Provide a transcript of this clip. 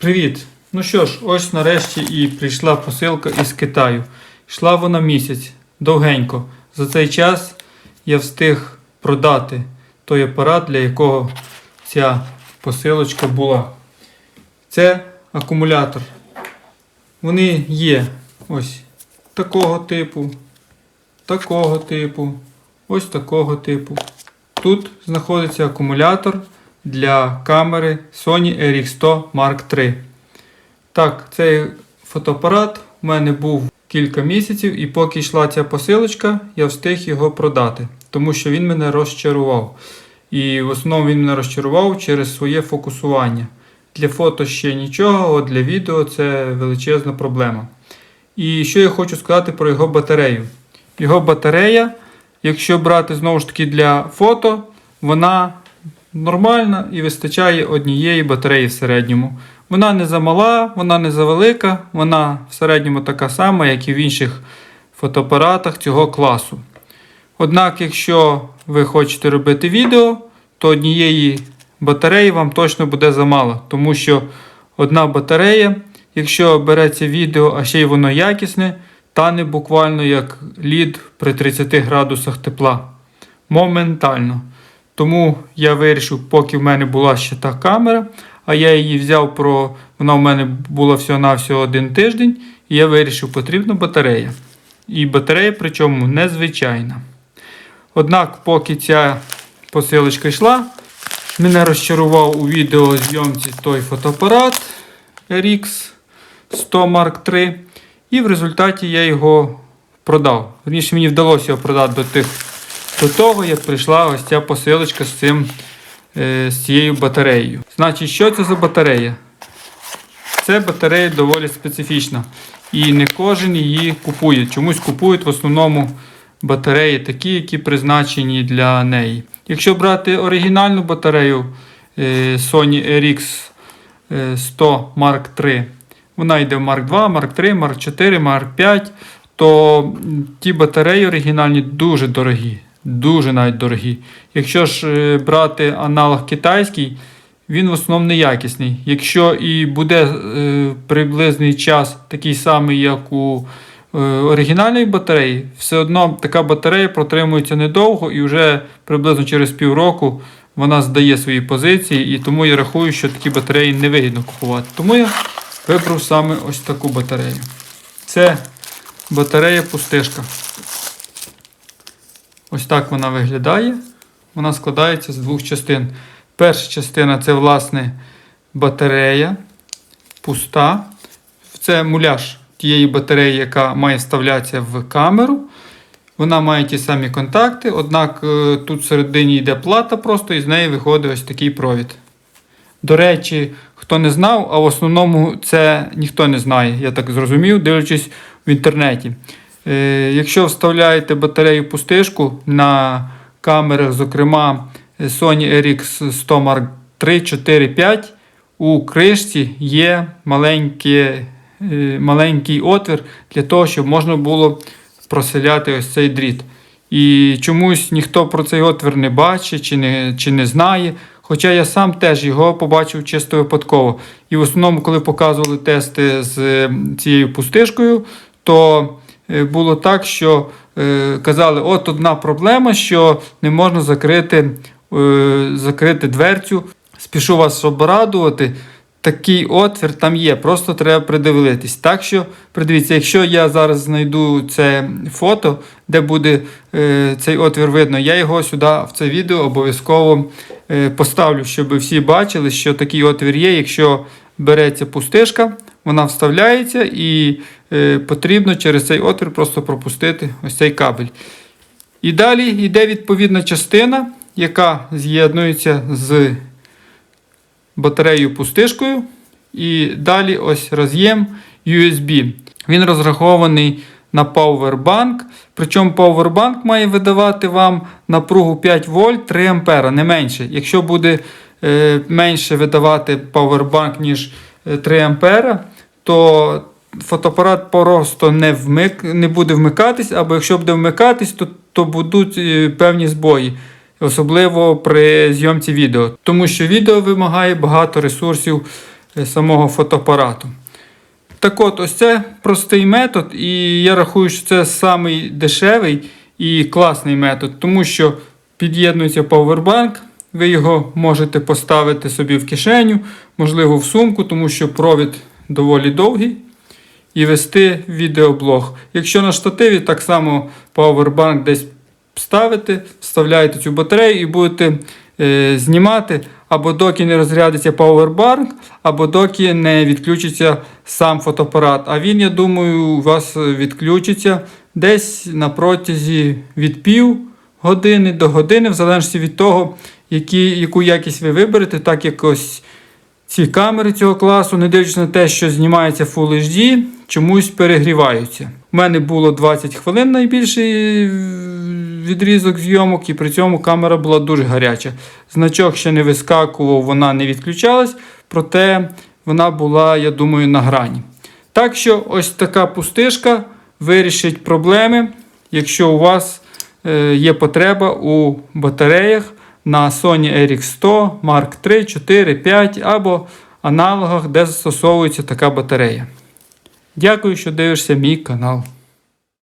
Привіт! Ну що ж, ось нарешті і прийшла посилка із Китаю. Йшла вона місяць, довгенько. За цей час я встиг продати той апарат, для якого ця посилочка була. Це акумулятор. Вони є ось такого типу, такого типу, ось такого типу. Тут знаходиться акумулятор для камери Sony RX100 Mark III. Так, цей фотоапарат у мене був кілька місяців, і поки йшла ця посилочка, я встиг його продати, тому що він мене розчарував. І в основному він мене розчарував через своє фокусування. Для фото ще нічого, а для відео це величезна проблема. І що я хочу сказати про його батарею. Його батарея, якщо брати знову ж таки для фото, вона нормальна і вистачає однієї батареї в середньому. Вона не замала, вона не завелика, вона в середньому така сама, як і в інших фотоапаратах цього класу. Однак, якщо ви хочете робити відео, то однієї батареї вам точно буде замало, тому що одна батарея, якщо береться відео, а ще й воно якісне, тане буквально як лід при 30 градусах тепла. Моментально. Тому я вирішив, поки в мене була ще та камера, а я її взяв про. Вона в мене була всього-навсього один тиждень, і я вирішив, потрібна батарея. І батарея, причому незвичайна. Однак, поки ця посилочка йшла, мене розчарував у відеозйомці той фотоапарат RX 100 Mark III. І в результаті я його продав. Верніше мені вдалося його продати до тих. До того, як прийшла ось ця посилочка з, цим, е, з цією батареєю. Значить, що це за батарея? Це батарея доволі специфічна. І не кожен її купує. Чомусь купують в основному батареї такі, які призначені для неї. Якщо брати оригінальну батарею е, Sony RX е, 100 Mark III, вона йде в Mark 2, Mark 3, Mark 4, Mark 5, то ті батареї оригінальні дуже дорогі. Дуже навіть дорогі. Якщо ж е, брати аналог китайський, він в основному неякісний. Якщо і буде е, приблизний час такий самий, як у е, оригінальної батареї, все одно така батарея протримується недовго і вже приблизно через півроку вона здає свої позиції, і тому я рахую, що такі батареї не вигідно купувати. Тому я вибрав саме ось таку батарею. Це батарея пустишка. Ось так вона виглядає. Вона складається з двох частин. Перша частина це, власне, батарея пуста. Це муляж тієї батареї, яка має вставлятися в камеру. Вона має ті самі контакти, однак е, тут всередині йде плата просто і з неї виходить ось такий провід. До речі, хто не знав, а в основному це ніхто не знає, я так зрозумів, дивлячись в інтернеті. Е, якщо вставляєте батарею пустишку на камерах, зокрема Sony RX 100 Mark 3, 4, 5, у кришці є маленький, е, маленький отвір для того, щоб можна було проселяти ось цей дріт. І чомусь ніхто про цей отвір не бачить чи не, чи не знає. Хоча я сам теж його побачив чисто випадково. І в основному, коли показували тести з е, цією пустишкою, то е, було так, що е, казали, от одна проблема, що не можна закрити, е, закрити дверцю. Спішу вас обрадувати. Такий отвір там є, просто треба придивитись. Так що, придивіться, якщо я зараз знайду це фото, де буде е, цей отвір видно, я його сюди в це відео обов'язково е, поставлю, щоб всі бачили, що такий отвір є. Якщо береться пустишка, вона вставляється і е, потрібно через цей отвір просто пропустити ось цей кабель. І далі йде відповідна частина, яка з'єднується з батареєю пустишкою. І далі ось роз'єм USB. Він розрахований на Powerbank. Причому Powerbank має видавати вам напругу 5 вольт 3 ампера, не менше. Якщо буде е, менше видавати Powerbank, ніж е, 3 ампера, то фотоапарат просто не, вмик, не буде вмикатись, або якщо буде вмикатись, то, то будуть е, певні збої. Особливо при зйомці відео, тому що відео вимагає багато ресурсів е, самого фотоапарату. Так от, ось це простий метод, і я рахую, що це самий дешевий і класний метод, тому що під'єднується павербанк, ви його можете поставити собі в кишеню, можливо, в сумку, тому що провід доволі довгий. І вести відеоблог. Якщо на штативі, так само павербанк десь ставите, вставляєте цю батарею і будете е, знімати, або доки не розрядиться павербанк, або доки не відключиться сам фотоапарат. А він, я думаю, у вас відключиться десь на протязі від пів години до години, в залежності від того, які, яку якість ви виберете, так як ось ці камери цього класу, не дивлячись на те, що знімається Full HD, чомусь перегріваються. У мене було 20 хвилин найбільший відрізок зйомок, і при цьому камера була дуже гаряча. Значок ще не вискакував, вона не відключалась, проте вона була, я думаю, на грані. Так що ось така пустишка вирішить проблеми, якщо у вас е, є потреба у батареях на Sony RX100, Mark 3, 4, 5 або аналогах, де застосовується така батарея. Дякую, що дивишся мій канал.